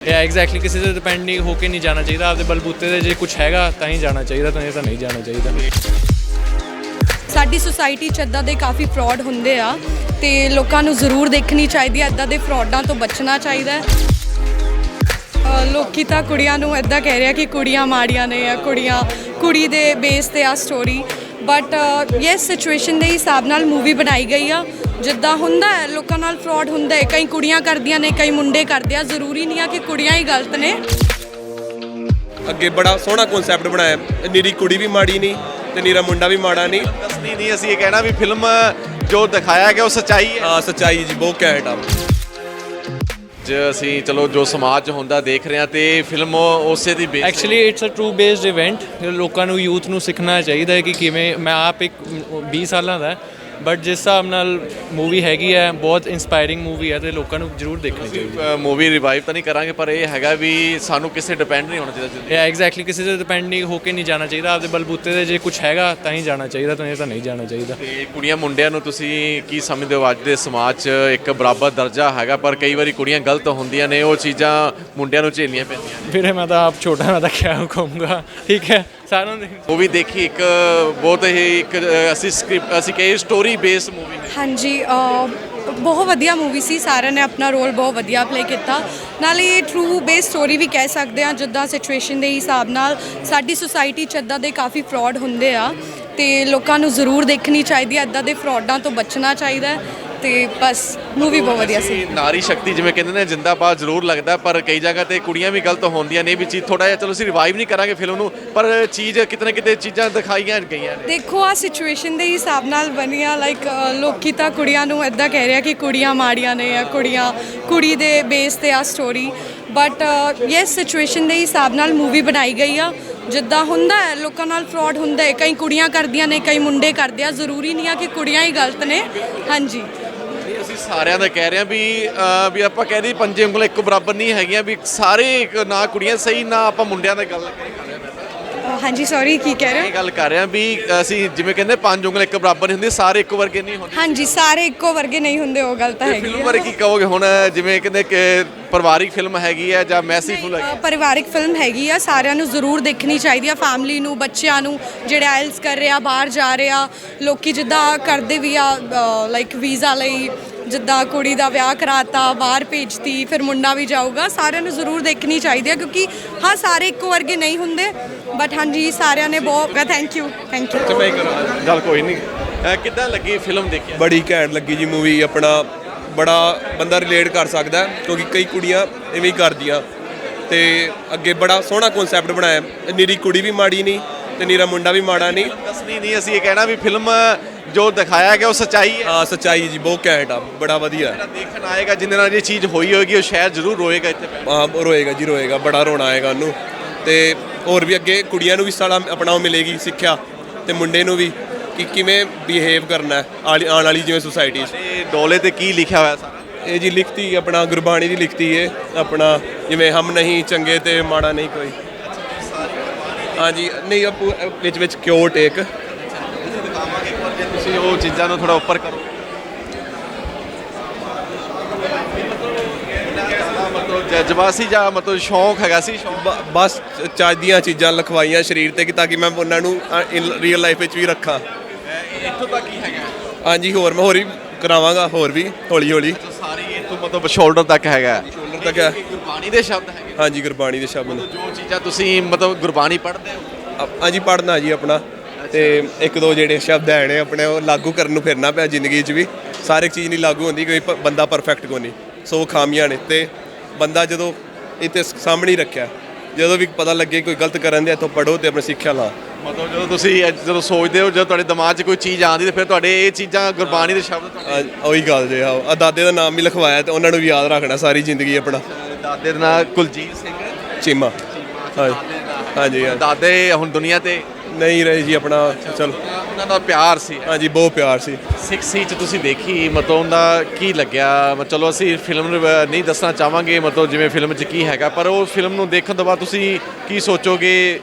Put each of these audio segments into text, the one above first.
ਇਹ ਐਗਜ਼ੈਕਟਲੀ ਕਿਸੇ ਤੇ ਡਿਪੈਂਡ ਨਹੀਂ ਹੋ ਕੇ ਨਹੀਂ ਜਾਣਾ ਚਾਹੀਦਾ। ਆਪਦੇ ਬਲਬੂਤੇ ਤੇ ਜੇ ਕੁਝ ਹੈਗਾ ਤਾਂ ਹੀ ਜਾਣਾ ਚਾਹੀਦਾ ਤਾਂ ਇਹ ਤਾਂ ਨਹੀਂ ਜਾਣਾ ਚਾਹੀਦਾ। ਸਾਡੀ ਸੁਸਾਇਟੀ 'ਚ ਇੱਦਾਂ ਦੇ ਕਾਫੀ ਫਰਾਡ ਹੁੰਦੇ ਆ ਤੇ ਲੋਕਾਂ ਨੂੰ ਜ਼ਰੂਰ ਦੇਖਣੀ ਚਾਹੀਦੀ ਹੈ ਇੱਦਾਂ ਦੇ ਫਰਾਡਾਂ ਤੋਂ ਬਚਣਾ ਚਾਹੀਦਾ ਹੈ। ਅ, ਲੋਕੀ ਤਾਂ ਕੁੜੀਆਂ ਨੂੰ ਇੱਦਾਂ ਕਹਿ ਰਿਹਾ ਕਿ ਕੁੜੀਆਂ ਮਾੜੀਆਂ ਨੇ ਜਾਂ ਕੁੜੀਆਂ ਕੁੜੀ ਦੇ ਬੇਸ ਤੇ ਆ ਸਟੋਰੀ ਬਟ ਯੈਸ ਸਿਚੁਏਸ਼ਨ ਦੇ ਹਿਸਾਬ ਨਾਲ ਮੂਵੀ ਬਣਾਈ ਗਈ ਆ। ਜਿੱਦਾਂ ਹੁੰਦਾ ਹੈ ਲੋਕਾਂ ਨਾਲ ਫਰਾਡ ਹੁੰਦਾ ਹੈ ਕਈ ਕੁੜੀਆਂ ਕਰਦੀਆਂ ਨੇ ਕਈ ਮੁੰਡੇ ਕਰਦੇ ਆ ਜ਼ਰੂਰੀ ਨਹੀਂ ਆ ਕਿ ਕੁੜੀਆਂ ਹੀ ਗਲਤ ਨੇ। ਅੱਗੇ ਬੜਾ ਸੋਹਣਾ ਕਨਸੈਪਟ ਬਣਾਇਆ। ਹੈ। ਨੀਰੀ ਕੁੜੀ ਵੀ ਮਾੜੀ ਨਹੀਂ ਤੇ ਨੀਰਾ ਮੁੰਡਾ ਵੀ ਮਾੜਾ ਨਹੀਂ। ਦੱਸਣੀ ਨਹੀਂ ਅਸੀਂ ਇਹ ਕਹਿਣਾ ਵੀ ਫਿਲਮ ਜੋ ਦਿਖਾਇਆ ਗਿਆ ਉਹ ਸੱਚਾਈ ਹੈ। ਆ ਸੱਚਾਈ ਜੀ ਬਹੁਤ ਘੈਂਟ ਆ। ਜੇ ਅਸੀਂ ਚਲੋ ਜੋ ਸਮਾਜ 'ਚ ਹੁੰਦਾ ਦੇਖ ਰਹੇ ਹਾਂ ਤੇ ਫਿਲਮ ਉਸੇ ਦੀ base actually it's a true based event ਲੋਕਾਂ ਨੂੰ ਯੂਥ ਨੂੰ ਸਿੱਖਣਾ ਚਾਹੀਦਾ ਹੈ ਕਿ ਕਿਵੇਂ ਮੈਂ ਆਪ ਇੱਕ 20 ਸਾਲਾਂ ਦਾ ਬਟ ਜਿਸ ਹਿਸਾਬ ਨਾਲ ਮੂਵੀ ਹੈਗੀ ਹੈ ਬਹੁਤ ਇਨਸਪਾਇਰਿੰਗ ਮੂਵੀ ਹੈ ਤੇ ਲੋਕਾਂ ਨੂੰ ਜ਼ਰੂਰ ਦੇਖਣੀ ਚਾਹੀਦੀ ਮੂਵੀ ਰਿਵਾਈਵ ਤਾਂ ਨਹੀਂ ਕਰਾਂਗੇ ਪਰ ਇਹ ਹੈਗਾ ਵੀ ਸਾਨੂੰ ਕਿਸੇ ਡਿਪੈਂਡ ਨਹੀਂ ਹੋਣਾ ਚਾਹੀਦਾ ਇਹ ਐਗਜ਼ੈਕਟਲੀ ਕਿਸੇ ਤੇ ਡਿਪੈਂਡ ਨਹੀਂ ਹੋ ਕੇ ਨਹੀਂ ਜਾਣਾ ਚਾਹੀਦਾ। ਆਪਦੇ ਬਲਬੂਤੇ ਤੇ ਜੇ ਕੁਝ ਹੈਗਾ ਤਾਂ ਹੀ ਜਾਣਾ ਚਾਹੀਦਾ ਤਾਂ ਇਹ ਤਾਂ ਨਹੀਂ ਜਾਣਾ ਚਾਹੀਦਾ। ਤੇ ਕੁੜੀਆਂ ਮੁੰਡਿਆਂ ਨੂੰ ਤੁਸੀਂ ਕੀ ਸਮਝਦੇ ਹੋ? ਅੱਜ ਦੇ ਸਮਾਜ 'ਚ ਇੱਕ ਬਰਾਬਰ ਦਰਜਾ ਹੈਗਾ ਪਰ ਕਈ ਵਾਰੀ ਕੁੜੀਆਂ ਗਲਤ ਹੁੰਦੀਆਂ ਨੇ ਉਹ ਚੀਜ਼ਾਂ ਮੁੰਡਿਆਂ ਨੂੰ ਝੇਲਣੀਆਂ ਪੈਂਦੀਆਂ ਨੇ। ਵੀਰੇ ਮੈਂ ਤਾਂ ਆਪ ਛੋਟਾ ਮੈਂ ਤਾਂ ਕਿਆ ਕਹੂੰਗਾ। ਠੀਕ ਹੈ? ਸਾਰਿਆਂ ਨੂੰ ਮੂਵੀ ਦੇਖੀ ਇੱਕ, ਬਹੁਤ ਹੀ ਇੱਕ, ਅਸੀਂ ਸਕ੍ਰਿਪਟ ਅਸੀਂ ਕਹੇ ਸਟੋਰੀ ਬੇਸ ਮੂਵੀ ਨੇ। ਹਾਂਜੀ ਬਹੁਤ ਵਧੀਆ ਮੂਵੀ ਸੀ। ਸਾਰਿਆਂ ਨੇ ਆਪਣਾ ਰੋਲ ਬਹੁਤ ਵਧੀਆ ਪਲੇ ਕੀਤਾ। ਨਾਲੇ ਇਹ ਟਰੂ ਬੇਸ ਸਟੋਰੀ ਵੀ ਕਹਿ ਸਕਦੇ ਆ ਜਿੱਦਾਂ ਸਿਚੁਏਸ਼ਨ ਦੇ ਹਿਸਾਬ ਨਾਲ ਸਾਡੀ ਸੁਸਾਇਟੀ 'ਚ ਇੱਦਾਂ ਦੇ ਕਾਫੀ ਫਰਾਡ ਹੁੰਦੇ ਆ ਤੇ ਲੋਕਾਂ ਨੂੰ ਜ਼ਰੂਰ ਦੇਖਣੀ ਚਾਹੀਦੀ ਹੈ। ਇੱਦਾਂ ਦੇ ਫਰਾਡਾਂ ਤੋਂ ਬਚਣਾ ਚਾਹੀਦਾ ਤੇ ਬਸ ਮੂਵੀ ਬਹੁਤ ਵਧੀਆ ਸੀ। ਨਾਰੀ ਸ਼ਕਤੀ ਜਿਵੇਂ ਕਹਿੰਦੇ ਨੇ ਜਿੰਦਾਬਾਦ ਜ਼ਰੂਰ ਲੱਗਦਾ ਪਰ ਕਈ ਜਗ੍ਹਾ ਤੇ ਕੁੜੀਆਂ ਵੀ ਗਲਤ ਹੁੰਦੀਆਂ ਨੇ ਇਹ ਵੀ ਚੀਜ਼ ਥੋੜਾ ਜਿਹਾ ਚਲੋ ਅਸੀਂ ਰਿਵਾਈਵ ਨਹੀਂ ਕਰਾਂਗੇ ਫਿਲਮ ਨੂੰ ਪਰ ਚੀਜ਼ ਕਿਤੇ ਨਾ ਕਿਤੇ ਚੀਜ਼ਾਂ ਦਿਖਾਈਆਂ ਗਈਆਂ ਨੇ। ਦੇਖੋ ਆ ਸਿਚੁਏਸ਼ਨ ਦੇ ਹਿਸਾਬ ਨਾਲ ਬਣੀਆਂ ਲਾਈਕ ਲੋਕੀ ਤਾਂ ਕੁੜੀਆਂ ਨੂੰ ਇੱਦਾਂ ਕਹਿ ਰਿਹਾ ਕਿ ਕੁੜੀਆਂ ਮਾੜੀਆਂ ਨੇ ਜਾਂ ਕੁੜੀਆਂ ਕੁੜੀ ਦੇ ਬੇਸ ਤੇ ਆ ਸਟੋਰੀ ਬਟ ਯੈਸ ਸਿਚੁਏਸ਼ਨ ਦੇ ਹਿਸਾਬ ਨਾਲ ਮੂਵੀ ਬਣਾਈ ਗਈ ਆ। ਜਿੱਦਾਂ ਹੁੰਦਾ ਹੈ ਲੋਕਾਂ ਨਾਲ ਫਰਾਡ ਹੁੰਦਾ ਹੈ ਕਈ ਕੁੜੀਆਂ ਕਰਦੀਆਂ ਨੇ ਕਈ ਮੁੰਡੇ ਕਰਦੇ ਆ ਜ਼ਰੂਰੀ ਨਹੀਂ ਆ ਕਿ ਕੁੜੀਆਂ ਹੀ ਗਲਤ ਨੇ। ਹਾਂਜੀ। ਸਾਰਿਆਂ ਦਾ ਕਹਿ ਰਹੇ ਹਾਂ ਵੀ ਵੀ ਆਪਾਂ ਕਹਿੰਦੇ ਪੰਜੇ ਉਂਗਲਾਂ ਇੱਕੋ ਬਰਾਬਰ ਨਹੀਂ ਹੈਗੀਆਂ ਵੀ ਸਾਰੇ ਇੱਕ ਨਾ ਕੁੜੀਆਂ ਸਹੀ ਨਾ ਆਪਾਂ ਮੁੰਡਿਆਂ ਦਾ ਗੱਲ ਕਰ ਰਹੇ ਹਾਂ। ਅ, ਹਾਂਜੀ ਸੌਰੀ ਕੀ ਕਹਿ ਰਹੇ ਇਹ ਗੱਲ ਕਰ ਰਹੇ ਹਾਂ ਵੀ ਅਸੀਂ ਜਿਵੇਂ ਕਹਿੰਦੇ ਪੰਜ ਉਂਗਲਾਂ ਇੱਕ ਬਰਾਬਰ ਨਹੀਂ ਹੁੰਦੀਆਂ ਸਾਰੇ ਇੱਕੋ ਵਰਗੇ ਨਹੀਂ ਹੁੰਦੇ। ਹਾਂਜੀ ਸਾਰੇ ਇੱਕੋ ਵਰਗੇ ਨਹੀਂ ਹੁੰਦੇ ਉਹ ਗੱਲ ਤਾਂ ਹੈਗੀ ਫਿਲਮ। ਬਾਰੇ ਕੀ ਕਹੋਗੇ? ਹੁਣ ਜਿਵੇਂ ਕਹਿੰਦੇ ਕਿ ਪਰਿਵਾਰਿਕ ਫਿਲਮ ਹੈਗੀ ਹੈ ਜਾਂ ਮੈਸੀਫੁਲ ਹੈਗੀ ਪਰਿਵਾਰਿਕ ਫਿਲਮ ਹੈਗੀ ਆ ਸਾਰਿਆਂ ਨੂੰ ਜ਼ਰੂਰ ਦੇਖਣੀ ਚਾਹੀਦੀ ਆ ਫੈਮਿਲੀ ਨੂੰ ਬੱਚਿਆਂ ਨੂੰ ਜਿਹੜੇ ਆਇਲਸ ਕਰ ਰਹੇ ਆ ਬਾਹਰ ਜਾ ਰਹੇ ਆ ਲੋਕੀ ਜਿੱਦਾਂ ਕਰਦੇ ਵੀ ਆ ਲਾਈਕ ਵੀਜ਼ਾ ਲਈ ਜਿੱਦਾਂ ਕੁੜੀ ਦਾ ਵਿਆਹ ਕਰਾਤਾ ਬਾਹਰ ਭੇਜਤੀ ਫਿਰ ਮੁੰਡਾ ਵੀ ਜਾਊਗਾ ਸਾਰਿਆਂ ਨੂੰ ਜ਼ਰੂਰ ਦੇਖਣੀ ਚਾਹੀਦੀ ਆ ਕਿਉਂਕਿ ਹਾਂ ਸਾਰੇ ਇੱਕੋ ਵਰਗੇ ਨਹੀਂ ਹੁੰਦੇ ਬਟ ਹਾਂਜੀ ਸਾਰਿਆਂ ਨੇ ਬਹੁਤ ਥੈਂਕ ਯੂ ਥੈਂਕ ਯੂ ਕਰਾਂ। ਗੱਲ ਕੋਈ ਨਹੀਂ ਕਿੱਦਾਂ ਲੱਗੀ ਫਿਲਮ ਦੇਖਿਆ ਬੜੀ ਘੈਂਟ ਲੱਗੀ ਜੀ ਮੂਵੀ ਆਪਣਾ ਬੜਾ ਬੰਦਾ ਰਿਲੇਟ ਕਰ ਸਕਦਾ ਹੈ, ਕਿਉਂਕਿ ਕਈ ਕੁੜੀਆਂ ਐਵੇਂ ਹੀ ਕਰਦੀਆਂ। ਤੇ ਅੱਗੇ ਬੜਾ ਸੋਹਣਾ ਕਨਸੈਪਟ ਬਣਾਇਆ। ਹੈ। ਨੀਰੀ ਕੁੜੀ ਵੀ ਮਾੜੀ ਨਹੀਂ ਤੇ ਨੀਰਾ ਮੁੰਡਾ ਵੀ ਮਾੜਾ ਨਹੀਂ ਦੱਸਣੀ ਨਹੀਂ ਅਸੀਂ ਇਹ ਕਹਿਣਾ ਵੀ ਫਿਲਮ ਜੋ ਦਿਖਾਇਆ ਗਿਆ ਉਹ ਸੱਚਾਈ ਹੈ। ਆ ਸੱਚਾਈ ਜੀ ਬਹੁਤ ਘੈਂਟ ਆ ਬੜਾ ਵਧੀਆ। ਜਿਹੜਾ ਦੇਖਣ ਆਏਗਾ ਜਿੰਨੇ ਨਾਲ ਇਹ ਚੀਜ਼ ਹੋਈ ਹੋਏਗੀ ਉਹ ਸ਼ਾਇਦ ਜ਼ਰੂਰ ਰੋਏਗਾ ਇੱਥੇ ਬੈਠ। ਆ ਰੋਏਗਾ ਜੀ ਰੋਏਗਾ ਬੜਾ ਰੋਣਾ ਆਏਗਾ ਉਹਨੂੰ। ਤੇ ਹੋਰ ਵੀ ਅੱਗੇ ਕੁੜੀਆਂ ਨੂੰ ਵੀ ਸਾਲਾ ਆਪਣਾ ਉਹ ਮਿਲੇਗੀ ਸਿੱਖਿਆ ਤੇ ਮੁੰਡੇ ਨੂੰ ਵੀ ਕਿ ਕਿਵੇਂ ਬਿਹੇਵ ਕਰਨਾ ਹੈ ਆਲੀ- ਆਉਣ ਵਾਲੀ ਜਿਵੇਂ ਸੁਸਾਇਟੀ 'ਚ। ਤੇ ਡੋਲੇ ਤੇ ਕੀ ਲਿਖਿਆ ਹੋਇਆ ਸਾਰਾ? ਇਹ ਜੀ ਲਿਖਤੀ ਆਪਣਾ ਗੁਰਬਾਣੀ ਦੀ ਲਿਖਤੀ ਹੈ ਆਪਣਾ ਜਿਵੇਂ ਹਮ ਨਹੀਂ ਚੰਗੇ ਤੇ ਮਾੜਾ ਨਹੀਂ ਕੋਈ। ਹਾਂਜੀ ਨਹੀਂ ਇਹ ਪੂ- ਇਹ ਵਿੱਚ ਵਿੱਚ ਕਿਉਟ ਇੱਕ। ਤੁਸੀਂ ਉਹ ਚੀਜ਼ਾਂ ਨੂੰ ਥੋੜਾ ਉੱਪਰ ਕਰੋ। ਮਤਲਬ ਜਜ਼ਬਾ ਸੀ ਜਾਂ ਮਤਲਬ ਸ਼ੌਂਕ ਹੈਗਾ ਸੀ? ਬਸ ਚੱਜ ਦੀਆਂ ਚੀਜ਼ਾਂ ਲਿਖਵਾਈਆਂ ਸਰੀਰ ਤੇ ਕਿ ਤਾਂ ਕਿ ਮੈਂ ਉਹਨਾਂ ਨੂੰ ਰੀਅਲ ਲਾਈਫ ਵਿੱਚ ਵੀ ਰੱਖਾਂ। ਇੱਥੋਂ ਤੱਕ ਹੀ ਹੈਗਾ। ਹਾਂਜੀ ਹੋਰ ਮੈਂ ਹੋਰ ਵੀ ਕਰਾਵਾਂਗਾ ਹੋਰ ਵੀ ਹੌਲੀ ਹੌਲੀ ਸਾਰੀ ਇੱਥੋਂ ਮਤਲਬ ਸ਼ੋਲਡਰ ਤੱਕ ਹੈਗਾ। ਸ਼ੋਲਡਰ ਤੱਕ ਹੈ। ਗੁਰਬਾਣੀ ਦੇ ਸ਼ਬਦ ਹੈਗੇ। ਹਾਂਜੀ ਗੁਰਬਾਣੀ ਦੇ ਸ਼ਬਦ ਜੋ ਚੀਜ਼ਾਂ ਤੁਸੀਂ ਮਤਲਬ ਗੁਰਬਾਣੀ ਪੜ੍ਹਦੇ ਹੋ। ਹਾਂਜੀ ਪੜ੍ਹਨਾ ਜੀ ਆਪਣਾ। ਤੇ ਇੱਕ ਦੋ ਜਿਹੜੇ ਸ਼ਬਦ ਹੈ ਨੇ ਆਪਣੇ ਉਹ ਲਾਗੂ ਕਰਨ ਨੂੰ ਫਿਰਨਾ ਪਿਆ ਜ਼ਿੰਦਗੀ 'ਚ ਵੀ। ਸਾਰੇ ਚੀਜ਼ ਨਹੀਂ ਲਾਗੂ ਹੁੰਦੀ ਕੋਈ ਪ- ਬੰਦਾ ਪਰਫੈਕਟ ਕੋ ਨਹੀਂ। ਸੋ ਖਾਮੀਆਂ ਨੇ ਤੇ ਬੰਦਾ ਜਦੋਂ ਇੱਥੇ ਸਾਹਮਣੇ ਹੀ ਰੱਖਿਆ ਜਦੋਂ ਵੀ ਪਤਾ ਲੱਗੇ ਕੋਈ ਗਲਤ ਕਰਨ ਦੇ ਇੱਥੋਂ ਪੜੋ ਤੇ ਆਪਣੀ ਸਿੱਖਿਆ ਲਾ ਮਤਲਬ ਜਦੋਂ ਤੁਸੀਂ ਜਦੋਂ ਸੋਚਦੇ ਹੋ ਜਦੋਂ ਤੁਹਾਡੇ ਦਿਮਾਗ 'ਚ ਕੋਈ ਚੀਜ਼ ਆਉਂਦੀ ਤੇ ਫਿਰ ਤੁਹਾਡੇ ਇਹ ਚੀਜ਼ਾਂ ਗੁਰਬਾਣੀ ਦੇ ਸ਼ਬਦ ਤੁਹਾਡੇ ਆ- ਉਹੀ ਗੱਲ ਜੇ ਆ ਆ ਦਾਦੇ ਦਾ ਨਾਮ ਵੀ ਲਿਖਵਾਇਆ ਤੇ ਉਹਨਾਂ ਨੂੰ ਵੀ ਯਾਦ ਰੱਖਣਾ ਸਾਰੀ ਜ਼ਿੰਦਗੀ ਆਪਣਾ। ਦਾਦੇ ਦਾ ਨਾਂ ਕੁਲਜੀਤ ਸਿੰਘ ਚੀਮਾ। ਹਾਂਜੀ ਹਾਂਜੀ ਹਾਂਜੀ। ਦਾਦੇ ਹੁਣ ਦੁਨੀਆ ਤੇ ਨਹੀਂ ਰਹੇ ਜੀ ਆਪਣਾ ਚਲੋ। ਉਹਨਾਂ ਦਾ ਪਿਆਰ ਸੀ। ਹਾਂਜੀ ਬਹੁਤ ਪਿਆਰ ਸੀ। ਸਿਕਸ ਸੀ ਚ ਤੁਸੀਂ ਦੇਖੀ ਮਤਲਬ ਉਹਦਾ ਕੀ ਲੱਗਿਆ? ਮ- ਚਲੋ ਅਸੀਂ ਫਿਲਮ ਨਹੀਂ ਦੱਸਣਾ ਚਾਹਾਂਗੇ ਮਤਲਬ ਜਿਵੇਂ ਫਿਲਮ 'ਚ ਕੀ ਹੈਗਾ ਪਰ ਉਹ ਫਿਲਮ ਨੂੰ ਦੇਖਣ ਤੋਂ ਬਾਅਦ ਤੁਸੀਂ ਕੀ ਸੋਚੋਗੇ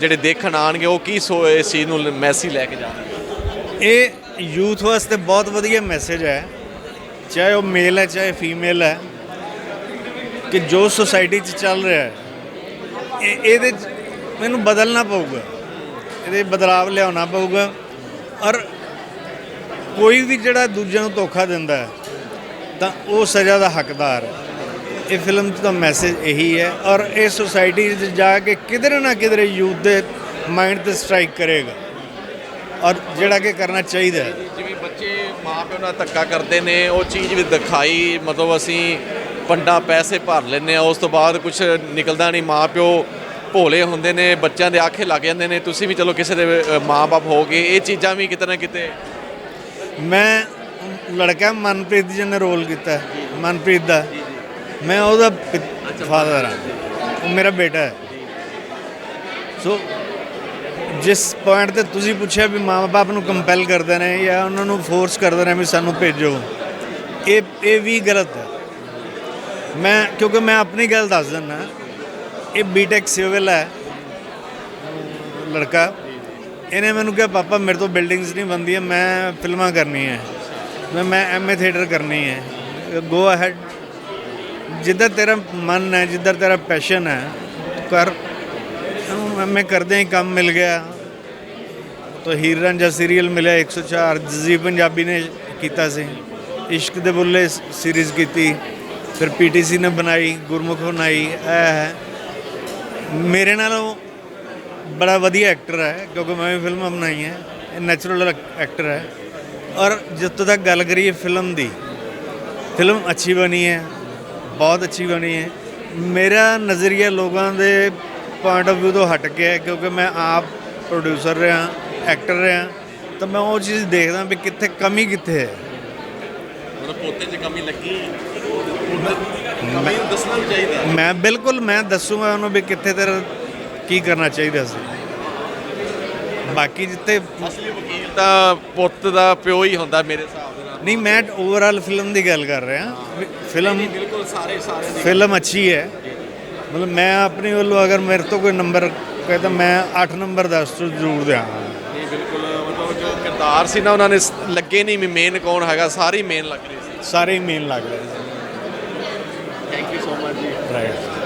ਜਿਹੜੇ ਦੇਖਣ ਆਣਗੇ ਉਹ ਕੀ ਸੋ ਇਸ ਚੀਜ਼ ਨੂੰ ਮੈਸੇਜ ਲੈ ਕੇ ਜਾਣਗੇ? ਇਹ ਯੂਥ ਵਾਸਤੇ ਬਹੁਤ ਵਧੀਆ ਮੈਸੇਜ ਹੈ। ਚਾਹੇ ਉਹ ਮੇਲ ਹੈ ਚਾਹੇ ਫੀਮੇਲ ਹੈ ਕਿ ਜੋ ਸੁਸਾਇਟੀ 'ਚ ਚੱਲ ਰਿਹਾ ਹੈ ਇਹ ਇਹਦੇ 'ਚ ਮੈਨੂੰ ਬਦਲਣਾ ਪਊਗਾ। ਇਹਦੇ ਬਦਲਾਵ ਲਿਆਉਣਾ ਪਊਗਾ। ਔਰ ਕੋਈ ਵੀ ਜਿਹੜਾ ਦੂਜਿਆਂ ਨੂੰ ਧੋਖਾ ਦਿੰਦਾ ਹੈ, ਤਾਂ ਉਹ ਸਜ਼ਾ ਦਾ ਹੱਕਦਾਰ ਹੈ। ਇਹ ਫਿਲਮ 'ਚ ਤਾਂ ਮੈਸੇਜ ਇਹੀ ਹੈ। ਔਰ ਇਹ ਸੁਸਾਇਟੀ 'ਚ ਜਾ ਕੇ ਕਿਧਰੇ ਨਾ ਕਿਧਰੇ ਯੂਥ ਦੇ ਮਾਈਂਡ ਤੇ ਸਟ੍ਰਾਈਕ ਕਰੇਗਾ। ਔਰ ਜਿਹੜਾ ਕਿ ਕਰਨਾ ਚਾਹੀਦਾ ਹੈ। ਜਿਵੇਂ ਬੱਚੇ ਮਾਪਿਓ ਨਾਲ ਧੱਕਾ ਕਰਦੇ ਨੇ, ਉਹ ਚੀਜ਼ ਵੀ ਦਿਖਾਈ, ਮਤਲਬ ਅਸੀਂ ਪੰਡਾ ਪੈਸੇ ਭਰ ਲੈਂਦੇ ਆ ਉਸ ਤੋਂ ਬਾਅਦ ਕੁਝ ਨਿਕਲਦਾ ਨਹੀਂ ਮਾਪਿਓ। ਭੋਲੇ ਹੁੰਦੇ ਨੇ ਬੱਚਿਆਂ ਦੇ ਆਖੇ ਲੱਗ ਜਾਂਦੇ ਨੇ ਤੁਸੀਂ ਵੀ ਚਲੋ ਕਿਸੇ ਦੇ ਅ, ਮਾਂ-ਬਾਪ ਹੋਗੇ ਇਹ ਚੀਜ਼ਾਂ ਵੀ ਕਿਤੇ ਨਾ ਕਿਤੇ ਮੈਂ ਲੜਕਾ ਮਨਪ੍ਰੀਤ ਜੀ ਨੇ ਰੋਲ ਕੀਤਾ ਹੈ, ਮਨਪ੍ਰੀਤ ਦਾ। ਮੈਂ ਉਹਦਾ ਫਾਦਰ ਹਾਂ। ਉਹ ਮੇਰਾ ਬੇਟਾ ਹੈ। ਸੋ ਜਿਸ ਪੁਆਇੰਟ ਤੇ ਤੁਸੀਂ ਪੁੱਛਿਆ ਵੀ ਮਾਂ-ਬਾਪ ਨੂੰ ਕੰਪੈਲ ਕਰਦੇ ਨੇ ਜਾਂ ਉਹਨਾਂ ਨੂੰ ਫੋਰਸ ਕਰਦੇ ਨੇ ਵੀ ਸਾਨੂੰ ਭੇਜੋ ਇਹ ਇਹ ਵੀ ਗਲਤ ਹੈ। ਮੈਂ ਕਿਉਂਕਿ ਮੈਂ ਆਪਣੀ ਗੱਲ ਦੱਸ ਦਿੰਦਾ। ਇਹ ਬੀਟੈਕ ਸਿਵਲ ਹੈ। ਲੜਕਾ। ਇਹਨੇ ਮੈਨੂੰ ਕਿਹਾ, ਪਾਪਾ, ਮੇਰੇ ਤੋਂ ਬਿਲਡਿੰਗਸ ਨਹੀਂ ਬਣਦੀਆਂ, ਮੈਂ ਫਿਲਮਾਂ ਕਰਨੀਆਂ ਹੈ। ਮੈਂ ਮੈਂ ਐਮਏ ਥੀਏਟਰ ਕਰਨੀ ਹੈ। ਗੋ ਅਹੈਡ ਜਿੱਧਰ ਤੇਰਾ ਮਨ ਹੈ, ਜਿੱਧਰ ਤੇਰਾ ਪੈਸ਼ਨ ਹੈ, ਕਰ। ਮੈਂ ਕਰਦੇ ਹੀ ਕੰਮ ਮਿਲ ਗਿਆ। ਤਾਂ ਹੀਰ ਰਾਂਝਾ ਸੀਰੀਅਲ ਮਿਲਿਆ 104 ਜੀ ਪੰਜਾਬੀ ਨੇ ਕੀਤਾ ਸੀ। ਇਸ਼ਕ ਦੇ ਬੁੱਲੇ ਸੀਰੀਜ਼ ਕੀਤੀ। ਫਿਰ ਪੀਟੀਸੀ ਨੇ ਬਣਾਈ, ਗੁਰਮੁਖ ਬਣਾਈ, ਇਹ ਹੈ। ਮੇਰੇ ਨਾਲੋਂ ਬੜਾ ਵਧੀਆ ਐਕਟਰ ਹੈ ਕਿਉਂਕਿ ਮੈਂ ਵੀ ਫਿਲਮਾਂ ਬਣਾਈਆਂ ਇਹ ਨੈਚੁਰਲ ਐਕਟਰ ਹੈ। ਔਰ ਜਿੱਥੋਂ ਤੱਕ ਗੱਲ ਕਰੀਏ ਫਿਲਮ ਦੀ ਫਿਲਮ ਅੱਛੀ ਬਣੀ ਹੈ ਬਹੁਤ ਅੱਛੀ ਬਣੀ ਹੈ। ਮੇਰਾ ਨਜ਼ਰੀਆ ਲੋਕਾਂ ਦੇ ਪੁਆਇੰਟ ਆਫ View ਤੋਂ ਹਟ ਕੇ ਹੈ ਕਿਉਂਕਿ ਮੈਂ ਆਪ ਪ੍ਰੋਡਿਊਸਰ ਰਿਹਾ ਐਕਟਰ ਰਿਹਾ ਤਾਂ ਮੈਂ ਉਹ ਚੀਜ਼ ਦੇਖਦਾ ਵੀ ਕਿੱਥੇ ਕਮੀ ਕਿੱਥੇ ਹੈ। ਮਤਲਬ ਪੋਤੇ 'ਚ ਕਮੀ ਲੱਗੀ? ਕਮੀ ਨੂੰ ਦੱਸਣਾ ਵੀ ਚਾਹੀਦਾ ਮੈਂ ਬਿਲਕੁਲ ਮੈਂ ਦੱਸੂਗਾ ਉਹਨੂੰ ਵੀ ਕਿੱਥੇ ਤੇਰਾ ਕੀ ਕਰਨਾ ਚਾਹੀਦਾ ਸੀ। ਬਾਕੀ ਜਿੱਤੇ ਅਸਲੀ ਵਕੀਲ ਤਾਂ ਪੁੱਤ ਦਾ ਪਿਓ ਹੀ ਹੁੰਦਾ ਮੇਰੇ ਹਿਸਾਬ ਦੇ ਨਾਲ। ਨਹੀਂ ਮੈਂ ਓਵਰਆਲ ਫਿਲਮ ਦੀ ਗੱਲ ਕਰ ਰਿਹਾ। ਫਿਲਮ ਬਿਲਕੁਲ ਸਾਰੇ ਸਾਰੇ ਫਿਲਮ ਅੱਛੀ ਹੈ। ਮਤਲਬ ਮੈਂ ਆਪਣੀ ਵੱਲੋਂ ਅਗਰ ਮੇਰੇ ਤੋਂ ਕੋਈ ਨੰਬਰ ਕਹੇ ਤਾਂ ਮੈਂ 8 ਨੰਬਰ 10 ਤੋਂ ਜ਼ਰੂਰ ਦਿਆਂਗਾ ਨਹੀਂ ਬਿਲਕੁਲ ਮਤਲਬ ਜੋ ਕਿਰਦਾਰ ਸੀ ਨਾ ਉਹਨਾਂ ਨੇ ਸ- ਲੱਗੇ ਨਹੀਂ ਵੀ ਮੇਨ ਕੌਣ ਹੈਗਾ ਸਾਰੀ ਮੇਨ ਲੱਗ ਰਹੀ ਸੀ। ਸਾਰੇ ਮੇਨ ਲੱਗ ਰਹੇ ਸੀ।